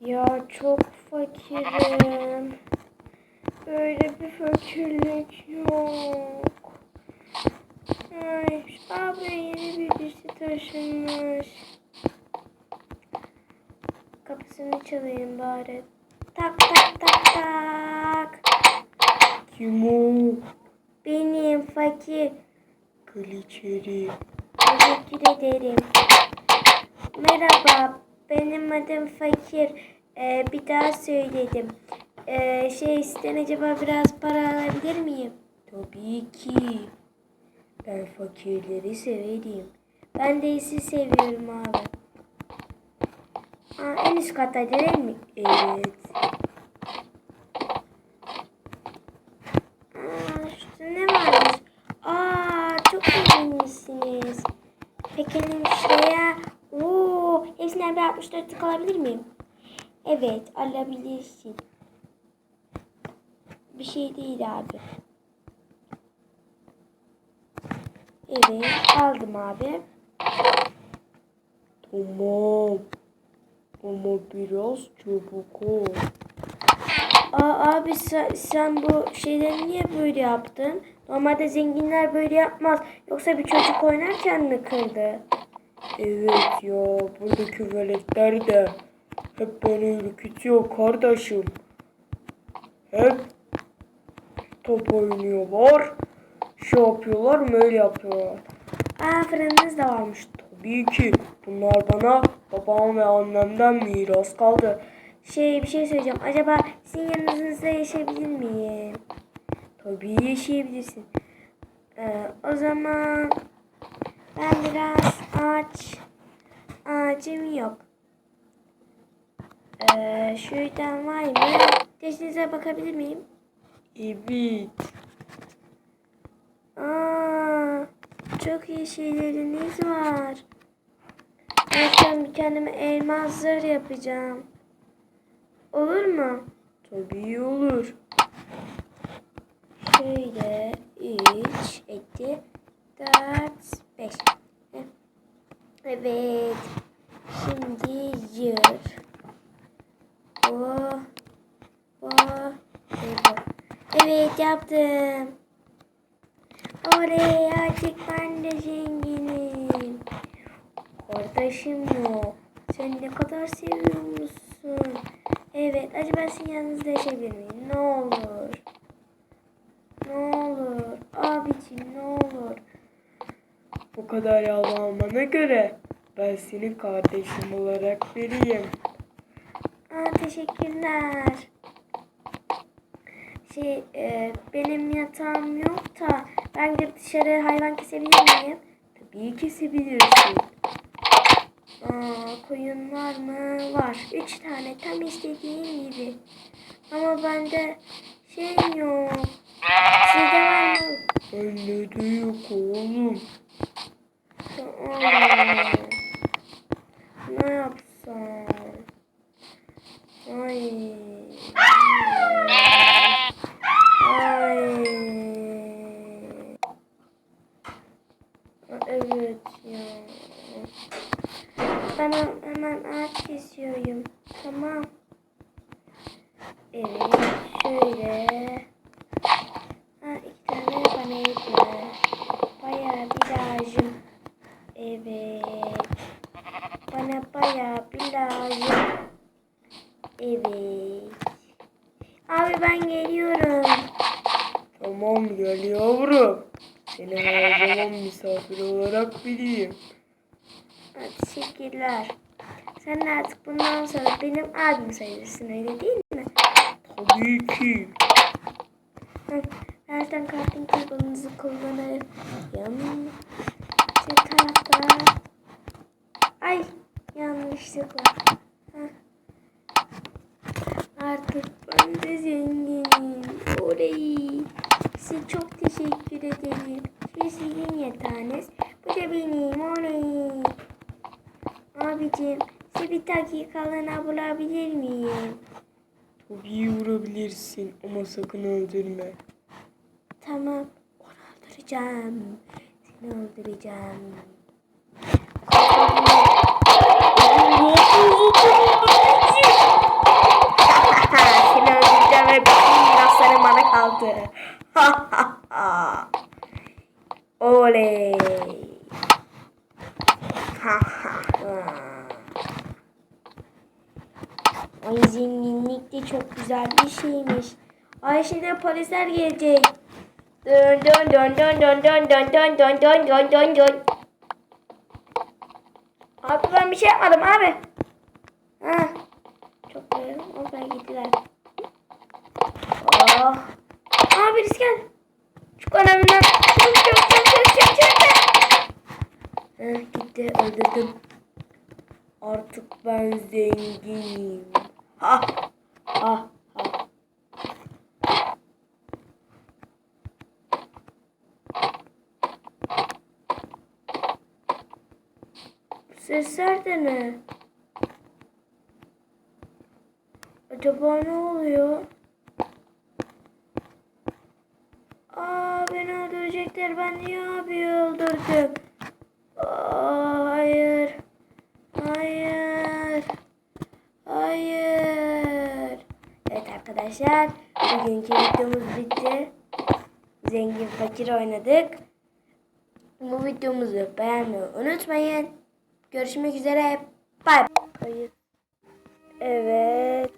Ya çok fakirim. Böyle bir fakirlik yok. Ay, abi yeni birisi taşınmış. Kapısını çalayım bari. Tak tak tak tak. Kim o? Benim fakir. Gel içeri. Teşekkür ederim. Merhaba, benim adım Fakir. Ee, bir daha söyledim. Ee, şey, sizden acaba biraz para alabilir miyim? Tabii ki. Ben fakirleri severim. Ben de sizi seviyorum abi. Aa, en üst katta değil mi? Evet. Aa, şurada ne varmış? Aa, çok ilginçsiniz. Peki şuraya... Oo, hepsinden bir 64'lük alabilir miyim? Evet, alabilirsin. Bir şey değil abi. Evet, aldım abi. Tamam. Ama biraz çabuk ol. Aa, abi sen, sen bu şeyleri niye böyle yaptın? Normalde zenginler böyle yapmaz. Yoksa bir çocuk oynarken mi kırdı? Evet ya buradaki veletler de hep beni ürkütüyor kardeşim. Hep top oynuyorlar. Şey yapıyorlar böyle yapıyorlar. Aa fırınınız da varmış. Tabii ki bunlar bana babam ve annemden miras kaldı. Şey bir şey söyleyeceğim. Acaba sizin yanınızda yaşayabilir miyim? Tabii yaşayabilirsin. Ee, o zaman ben biraz ağaç ağacım yok. Ee, şuradan var mı? Teşhinize bakabilir miyim? Evet. Aa, çok iyi şeyleriniz var. Ben bir kendime elmas zırh yapacağım. Olur mu? Tabii olur. Şöyle 3, 2, 4, 5. Evet. Şimdi yır. Bu. Bu. Bu. Evet yaptım. Oley artık ben de zenginim. Kardeşim o. Sen ne kadar seviyor musun? Evet. Acaba sizin yanınızda yaşayabilir miyim? Ne olur. Ne olur. Abicim ne olur. Bu kadar yalvarmana göre ben senin kardeşim olarak vereyim. Aa, teşekkürler. Şey, e, benim yatağım yok da ben gidip dışarı hayvan kesebilir miyim? Tabii kesebilirsin. Aa, koyun var mı? Var. Üç tane tam istediğim gibi. Ama bende şey yok. Sizde var mı? Bende de yok oğlum. Ne yapsam? Ay. Ay. Evet ya. Ben hemen ağaç kesiyorum. Tamam. Evet şöyle. Ha iki tane bana yetmedi. Bayağı bir lazım. Evet. Bana bayağı bir lazım. Evet. Abi ben geliyorum. Tamam gel yavrum. Seni her zaman misafir olarak bileyim. Teşekkürler. Sen de artık bundan sonra benim abim sayılırsın öyle değil mi? Tabii ki. Nereden kartın kabuğunuzu kullanırım. Yan. Şu tarafta. Ay yanlışlıkla. Artık ben de zenginim. Oley. Size çok teşekkür ederim. Şu sizin yatağınız. Bu da benim. Oley. Abicim size bir dakikalığına bulabilir miyim? Tabii vurabilirsin ama sakın öldürme. Tamam. Onu öldüreceğim. Seni öldüreceğim? Aldı. Oley. Ay zenginlik de çok güzel bir şeymiş. Ay şimdi polisler gelecek. Dön dön dön dön dön dön dön dön dön dön dön dön dön. Abi ben bir şey yapmadım abi. Ha. Çok güzel. Onlar gittiler. Geldi. Çık önümden. Çık çık çık çık çık çık. Heh, gitti öldürdüm. Artık ben zenginim. Ha ha ha. Sesler de ne? Acaba ne oluyor? Aa beni öldürecekler. Ben niye abi öldürdüm? Aa, hayır. Hayır. Hayır. Evet arkadaşlar. Bugünkü videomuz bitti. Zengin fakir oynadık. Bu videomuzu beğenmeyi unutmayın. Görüşmek üzere. Bye. Evet.